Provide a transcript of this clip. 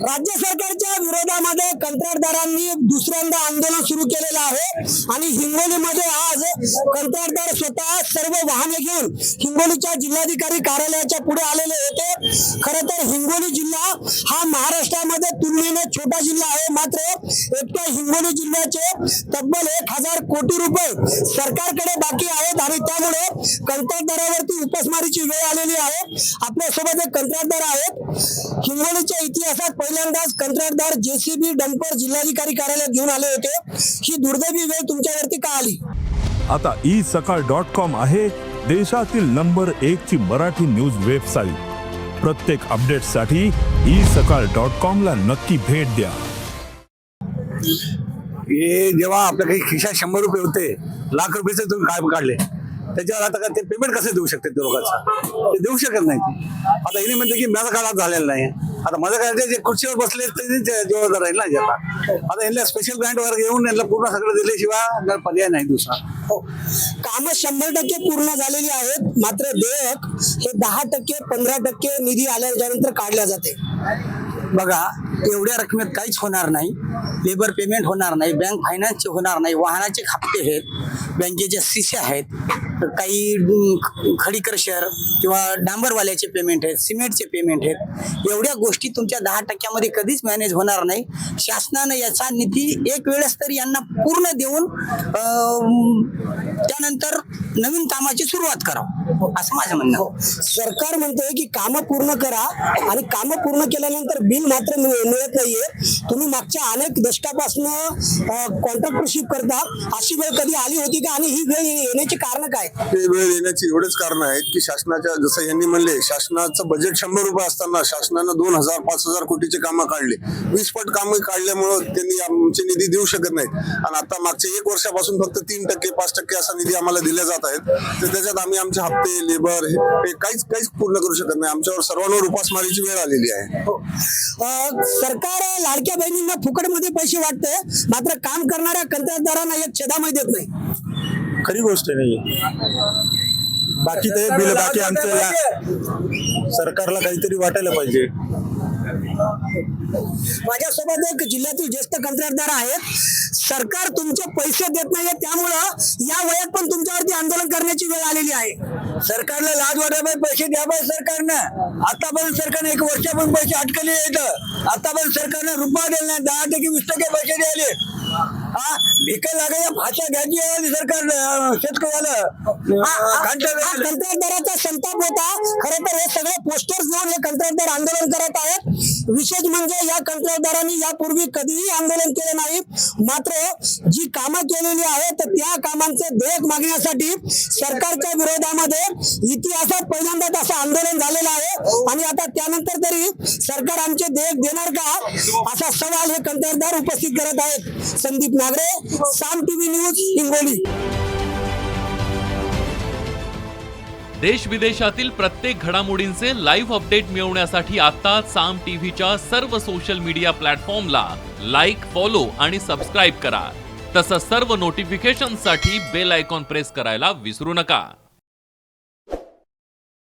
राज्य सरकारच्या विरोधामध्ये कंत्राटदारांनी दुसऱ्यांदा आंदोलन सुरू केलेलं आहे. आणि हिंगोलीमध्ये आज कंत्राटदार स्वतः सर्व वाहने घेऊन हिंगोलीच्या जिल्हाधिकारी कार्यालयाच्या पुढे आलेले होते. खर तर हिंगोली जिल्हा हा महाराष्ट्रामध्ये तुलनेने छोटा जिल्हा आहे. मात्र एकट्या हिंगोली जिल्ह्याचे तब्बल एक हजार कोटी रुपये सरकारकडे बाकी आहेत आणि त्यामुळे कंत्राटदारावरती उपासमारीची वेळ आलेली आहे. आपल्यासोबत एक कंत्राटदार आहे. हिंगोलीच्या इतिहासात पहिल्यांदाच कंत्राटदार जेसीबी डंपर जिल्हाधिकारी कार्यालयात घेऊन आले होते. ही दुर्दैवी वेळ तुमच्यावरती का आली? आता ई सकाळ डॉट कॉम आहे देशातील नंबर एक ची मराठी न्यूज वेबसाईट. प्रत्येक अपडेटसाठी ई सकाळ डॉट कॉम ला नक्की भेट द्या. हे जेव्हा आपल्या काही खिशात शंभर रुपये होते लाख रुपयाचे तुम्ही काय काढले? त्याच्यावर आता का ते पेमेंट कसं देऊ शकते ते लोकांचं ते देऊ शकत नाही. आता हिने म्हणते की माझा काळात झालेला नाही. आता माझ्या काळात जे खुर्चीवर बसले ते जबाबदार राहील ना जे आता यांना स्पेशल ग्रँट वर घेऊन यांना पूर्ण सगळं दिल्याशिवाय पर्याय नाही दुसरा. हो. कामं शंभर टक्के पूर्ण झालेली आहेत. मात्र देयक हे दहा टक्के पंधरा टक्के निधी आल्याच्यानंतर काढल्या जाते. बघा एवढ्या रकमेत काहीच होणार नाही. लेबर पेमेंट होणार नाही. बँक फायनान्सचे होणार नाही. वाहनाचे हप्ते आहेत. बँकेच्या शिष्या आहेत. काही अं, खडी किंवा डांबरवाल्याचे पेमेंट आहेत. सिमेंटचे पेमेंट आहेत. एवढ्या गोष्टी तुमच्या दहा टक्क्यामध्ये कधीच मॅनेज होणार नाही. शासनानं याचा निधी एक वेळेस तरी यांना पूर्ण देऊन त्यानंतर नवीन कामाची सुरुवात करावं असं माझं म्हणणं आहे. सरकार म्हणतंय की कामं पूर्ण करा आणि कामं पूर्ण केल्यानंतर बिल मात्र मिळ- मिळत नाहीये. तुम्ही मागच्या अनेक दशकापासून कॉन्ट्रॅक्टरशिप करता अशी वेळ कधी आली होती का? आणि ही वेळ ये- येण्याची कारण काय? ते वेळ येण्याची एवढेच कारण आहेत की शासनाच्या जसं यांनी म्हणले शासनाचं बजेट शंभर रुपये असताना शासनानं दोन हजार पाच हजार कोटीचे कामं काढले. वीस पट कामं काढल्यामुळं त्यांनी आमचे निधी देऊ शकत नाहीत. आणि आता मागच्या एक वर्षापासून फक्त तीन टक्के पाच टक्के असा निधी आम्हाला दिला जात आहेत. तर त्याच्यात आम्ही आमचे हप्ते लेबर हे काहीच काहीच पूर्ण करू शकत नाही. आमच्यावर सर्वांवर उपासमारीची वेळ आलेली आहे. अं, सरकार लाडक्या बहिणींना फुकटमध्ये पैसे वाटतंय. मात्र काम करणाऱ्या कंत्राटदारांना एक छेदामध्ये देत नाही. खरी गोष्ट नाही बाकी ते बिल बाकी आमचं सरकारला काहीतरी वाटायला पाहिजे. माझ्यासोबत एक जिल्ह्यातील ज्येष्ठ कंत्राटदार आहेत. सरकार तुमचे पैसे देत नाहीये त्यामुळं या वयात पण तुमच्यावरती आंदोलन करण्याची वेळ आलेली आहे. सरकारला लाज वाटायला पैसे द्या पाहिजे सरकारनं. आतापर्यंत सरकारने एक वर्षापर्यंत पैसे अटकले येतं आतापर्यंत सरकारनं रुपया दिला नाही दहा टक्के वीस टक्के पैसे द्यायले. हा. भिका लागायच्या भाषा घ्यायची आहे सरकार शेतकऱ्याला. हा कंत्राटदाराचा संताप होता. खरं तर हे सगळे पोस्टर्स घेऊन हे कंत्राटदार आंदोलन करत आहेत. विशेष म्हणजे या कंत्राटदारांनी यापूर्वी कधीही आंदोलन केले नाही. मात्र जी कामं केलेली आहेत तर त्या कामांचे देयक मागण्यासाठी सरकारच्या विरोधामध्ये इतिहासात पहिल्यांदाच असं आंदोलन झालेलं आहे. आणि आता त्यानंतर तरी सरकार आमचे देयक देणार का? असा सवाल हे कंत्राटदार उपस्थित करत आहेत. Sandeep Nagare Saam TV news Hingoli. देश विदेशातील प्रत्येक घडामोडींचे लाईव्ह अपडेट मिळवण्यासाठी आता साम टीव्हीच्या सर्व सोशल मीडिया प्लॅटफॉर्मला लाईक फॉलो आणि सबस्क्राईब करा. तसंच सर्व नोटिफिकेशनसाठी बेल आयकॉन प्रेस करायला विसरू नका.